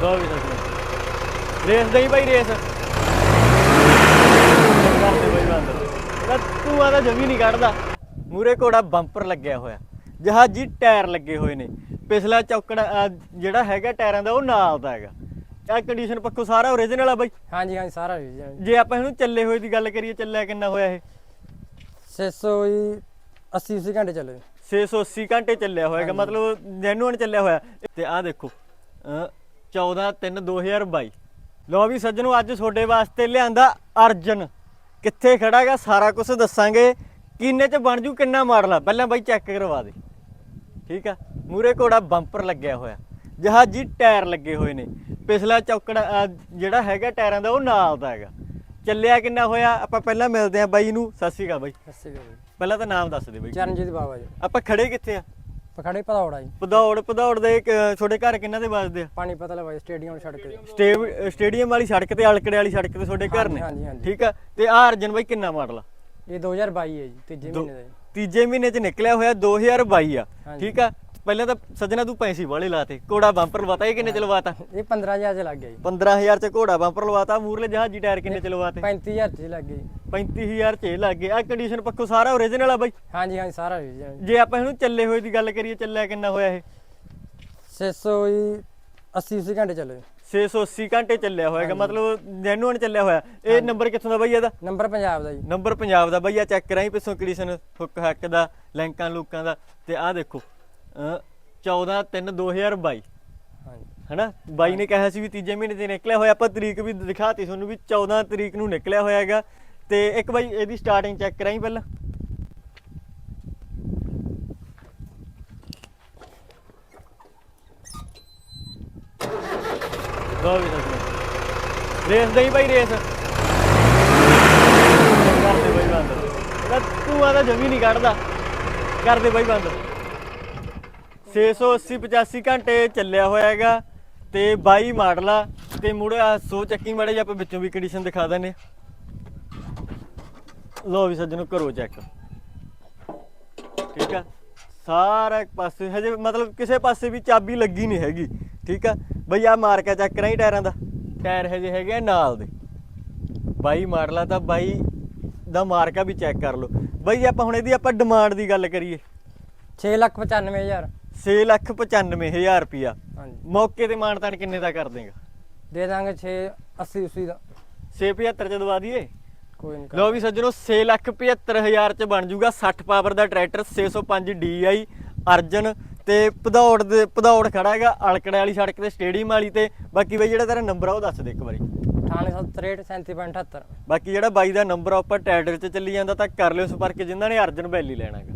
ਦੋ ਵੀ ਦੱਸੋ ਰੇਸ ਦਈ ਬਾਈ ਰੇਸ। ਕਰਦੇ ਬਾਈ ਬੰਦ ਤਾਂ ਜਮੀ ਨਹੀਂ ਕੱਢਦਾ। ਮੂਰੇ ਘੋੜਾ ਬੰਪਰ ਲੱਗਿਆ ਹੋਇਆ। ਜਹਾਜ਼ੀ ਟਾਇਰ ਲੱਗੇ ਹੋਏ ਨੇ। ਪਿਛਲਾ ਚੌਕੜਾ ਜਿਹੜਾ ਹੈਗਾ ਟਾਇਰਾਂ ਦਾ ਉਹ ਨਾਲ ਦਾ ਹੈਗਾ। ਇਹ ਕੰਡੀਸ਼ਨ ਪੱਖੋਂ ਸਾਰਾ ਓਰੀਜਨਲ ਆ ਬਾਈ। ਹਾਂਜੀ ਹਾਂਜੀ ਸਾਰਾ ਜੀ ਜੀ। ਆਪਾਂ ਇਹਨੂੰ ਚੱਲੇ ਹੋਏ ਦੀ ਗੱਲ ਕਰੀਏ ਚੱਲਿਆ ਕਿੰਨਾ ਹੋਇਆ ਇਹ? 600 ਜੀ 80 80 ਘੰਟੇ ਚੱਲੇ। 680 ਘੰਟੇ ਚੱਲਿਆ ਹੋਏਗਾ ਮਤਲਬ ਜੈਨੂਅਨ ਚੱਲਿਆ ਹੋਇਆ। ਤੇ ਆਹ ਦੇਖੋ 14 3 2022 ਲੋ ਵੀ ਸੱਜਣੋ ਅੱਜ ਤੁਹਾਡੇ ਵਾਸਤੇ ਲਿਆਂਦਾ ਅਰਜਨ। ਕਿੱਥੇ ਖੜਾਗਾ? ਸਾਰਾ ਕੁਝ ਦੱਸਾਂਗੇ। ਕਿੰਨੇ ਚ ਬਣ ਜੂ ਕਿੰਨਾ ਮਾਡਲ ਆ ਪਹਿਲਾਂ ਬਾਈ ਚੈੱਕ ਕਰਵਾ ਦੇ। ਠੀਕ ਆ? ਮੂਰੇ ਘੋੜਾ ਬੰਪਰ ਲੱਗਿਆ ਹੋਇਆ। ਜਹਾਜ਼ੀ ਟਾਇਰ ਲੱਗੇ ਹੋਏ ਨੇ। ਪਿਛਲਾ ਚੌਕੜਾ ਜਿਹੜਾ ਹੈਗਾ ਟਾਇਰਾਂ ਦਾ ਉਹ ਨਾਲ ਦਾ ਹੈਗਾ। ਚੱਲਿਆ ਕਿੰਨਾ ਹੋਇਆ? ਆਪਾਂ ਪਹਿਲਾਂ ਮਿਲਦੇ ਆ ਬਾਈ ਨੂੰ। ਸਤਿ ਸ਼੍ਰੀ ਅਕਾਲ ਬਾਈ। 80 ਜੀ ਪਹਿਲਾਂ ਤਾਂ ਨਾਮ ਦੱਸ ਦੇ ਬਾਈ। ਚਰਨਜੀਤ ਬਾਬਾ ਜੀ। ਆਪਾਂ ਖੜੇ ਕਿੱਥੇ ਆ? ਪਖੜੇ ਪਧੌੜਾ ਜੀ। ਪਧੌੜ ਪਧੌੜ ਦੇ ਤੁਹਾਡੇ ਘਰ ਕਿੰਨਾਂ ਦੇ ਵੱਜਦੇ ਆ? ਪਾਣੀ ਪਤਾ ਲਵਾਈ ਸਟੇਡੀਅਮ ਛੱਡ ਕੇ ਸਟੇ- ਸਟੇਡੀਅਮ ਵਾਲੀ ਸੜਕ ਤੇ ਅਲਕੜੇ ਵਾਲੀ ਸੜਕ ਤੇ ਤੁਹਾਡੇ ਘਰ ਨੇ? ਹਾਂਜੀ, ਹਾਂਜੀ। ਠੀਕ ਆ। ਤੇ ਆ ਅਰਜਨ ਬਾਈ ਕਿੰਨਾ ਮਾਡਲ ਆ? ਇਹ 2022 ਹੈ ਜੀ ਤੀਜੇ ਮਹੀਨੇ ਦਾ। ਤੀਜੇ ਮਹੀਨੇ ਚ ਨਿਕਲਿਆ ਹੋਇਆ 2022 ਆ। ਠੀਕ ਆ। ਪਹਿਲਾਂ ਤਾਂ ਸੱਜਣਾ ਤੂੰ ਪੈਸੇ ਵਾਲੇ ਲਾਤੇ। ਘੋੜਾ ਬੰਪਰ ਲਵਾਤਾ ਇਹ ਕਿੰਨੇ ਚ ਲਵਾਤਾ? ਇਹ 15000 ਚ ਲੱਗ ਗਿਆ ਜੀ। 15000 ਚ ਘੋੜਾ ਬੰਪਰ ਲਵਾਤਾ ਮੂਰਲੇ ਜਹਾਜ਼ੀ ਟਾਇਰ ਕਿੰਨੇ ਚ ਲਵਾਤੇ? 35000 ਚ ਲੱਗ ਗਿਆ ਜੀ। 35000 ਚ ਇਹ ਲੱਗ ਗਿਆ ਆ ਕੰਡੀਸ਼ਨ ਪੱਖੋਂ ਸਾਰਾ ਓਰੀਜਨਲ ਆ ਬਾਈ। ਹਾਂਜੀ ਹਾਂਜੀ ਸਾਰਾ ਜੀ ਜੀ। ਜੇ ਆਪਾਂ ਇਹਨੂੰ ਚੱਲੇ ਹੋਏ ਦੀ ਗੱਲ ਕਰੀਏ ਚੱਲਿਆ ਕਿੰਨਾ ਹੋਇਆ ਇਹ? 600 ਜੀ 80 80 ਘੰਟੇ ਚੱਲੇ। 680 ਘੰਟੇ ਚੱਲਿਆ ਹੋਏਗਾ ਮਤਲਬ ਜੈਨੂਅਨ ਚੱਲਿਆ ਹੋਇਆ। ਇਹ ਨੰਬਰ ਕਿੱਥੋਂ ਦਾ ਬਾਈ ਇਹਦਾ? ਨੰਬਰ ਪੰਜਾਬ ਦਾ ਜੀ। ਨੰਬਰ ਪੰਜਾਬ ਦਾ ਬਈਆ ਚੈੱਕ ਕਰਾਈ ਪਿੱਛੋਂ ਕੰਡੀਸ਼ਨ ਹੁੱਕ ਹੱਕ ਦਾ ਲਿੰਕਾਂ ਲੂਕਾਂ ਦਾ। ਤੇ ਆਹ ਦੇਖੋ ਅਹ 14 3 2022 ਹਾਂਜੀ। ਹਨਾ? ਬਾਈ ਨੇ ਕਿਹਾ ਸੀ ਵੀ ਤੀਜੇ ਮਹੀਨੇ ਤੇ ਨਿਕਲਿਆ ਹੋਇਆ। ਆਪਾਂ ਤਰੀਕ ਵੀ ਦਿਖਾਤੀ ਤੁਹਾਨੂੰ ਵੀ 14 ਤਰੀਕ ਨੂੰ ਨਿਕਲਿਆ ਹੋਇਆ ਹੈਗਾ। ਤੇ ਇੱਕ ਬਾਈ ਇਹਦੀ ਸਟਾਰਟਿੰਗ ਚੈੱਕ ਕਰਾਈ ਪਹਿਲਾਂ। ਦੋ ਵੀ ਦੱਸੋ। ਰੇਸ ਦਈ ਬਾਈ ਰੇਸ। ਕਰਦੇ ਬਾਈ ਬੰਦ। ਇਹਦਾ ਧੂਆ ਤਾਂ ਜਮੀ ਨਹੀਂ ਕੱਢਦਾ। ਕਰਦੇ ਬਾਈ ਬੰਦ। 680 85 ਘੰਟੇ ਚੱਲਿਆ ਹੋਇਆ ਹੈਗਾ ਤੇ 22 ਮਾਡਲ ਆ ਤੇ ਮੁੜੇ ਆ ਸੋ ਚੱਕੀ ਮੜੇ ਜੇ ਆਪਾਂ ਵਿੱਚੋਂ ਵੀ ਕੰਡੀਸ਼ਨ ਦਿਖਾ ਦਿੰਨੇ ਲੋ ਵੀ ਸੱਜਣੋ ਕਰੋ ਚੈੱਕ। ਠੀਕ ਆ? ਸਾਰਾ ਇੱਕ ਪਾਸੇ ਹਜੇ ਮਤਲਬ ਕਿਸੇ ਪਾਸੇ ਵੀ ਚਾਬੀ ਲੱਗੀ ਨਹੀਂ ਹੈਗੀ। ਠੀਕ ਆ? ਬਈ ਆ ਮਾਰ ਕੇ ਚੈੱਕ ਕਰਾਈ ਟਾਇਰਾਂ ਦਾ। ਟਾਇਰ ਹਜੇ ਹੈਗੇ ਨਾਲ ਦੇ। 22 ਮਾਡਲ ਆ ਤਾਂ 22 ਦਾ ਮਾਰਕਾ ਵੀ ਚੈੱਕ ਕਰ ਲਓ। ਬਈ ਆਪਾਂ ਹੁਣ ਇਹਦੀ ਆਪਾਂ ਡਿਮਾਂਡ ਦੀ ਗੱਲ ਕਰੀਏ। 695000 6 ਲੱਖ 95 ਹਜ਼ਾਰ ਰੁਪਿਆ ਹਾਂਜੀ। ਮੌਕੇ ਤੇ ਮਾਨਤਾਨ ਕਿੰਨੇ ਦਾ ਕਰ ਦੇਗਾ? ਦੇ ਦਾਂਗੇ 6 80 80 ਦਾ। 675 ਚ ਦਵਾ ਦਈਏ। ਕੋਈ ਨਹੀਂ ਲਓ ਵੀ ਸੱਜਣੋ 6 ਲੱਖ 75 ਹਜ਼ਾਰ ਚ ਬਣ ਜੂਗਾ 60 ਪਾਵਰ ਦਾ ਟਰੈਕਟਰ 605 DI ਅਰਜਨ ਤੇ ਪਧੌੜ ਦੇ ਪਧੌੜ ਖੜਾ ਹੈਗਾ ਅਲਕੜੇ ਵਾਲੀ ਸੜਕ ਤੇ ਸਟੇਡੀਅਮ ਵਾਲੀ ਤੇ। ਬਾਕੀ ਬਈ ਜਿਹੜਾ ਤੇਰਾ ਨੰਬਰ ਆ ਉਹ ਦੱਸ ਦੇ ਇੱਕ ਵਾਰੀ। 9863 37.78 ਬਾਕੀ ਜਿਹੜਾ ਬਾਈ ਦਾ ਨੰਬਰ ਆ ਉੱਪਰ ਟੈਡਰ 'ਚ ਚੱਲੀ ਜਾਂਦਾ ਤਾਂ ਕਰ ਲਿਓ ਸੰਪਰਕ ਜਿਨ੍ਹਾਂ ਨੇ ਅਰਜਨ ਵੈਲੀ ਲੈਣਾ ਹੈਗਾ।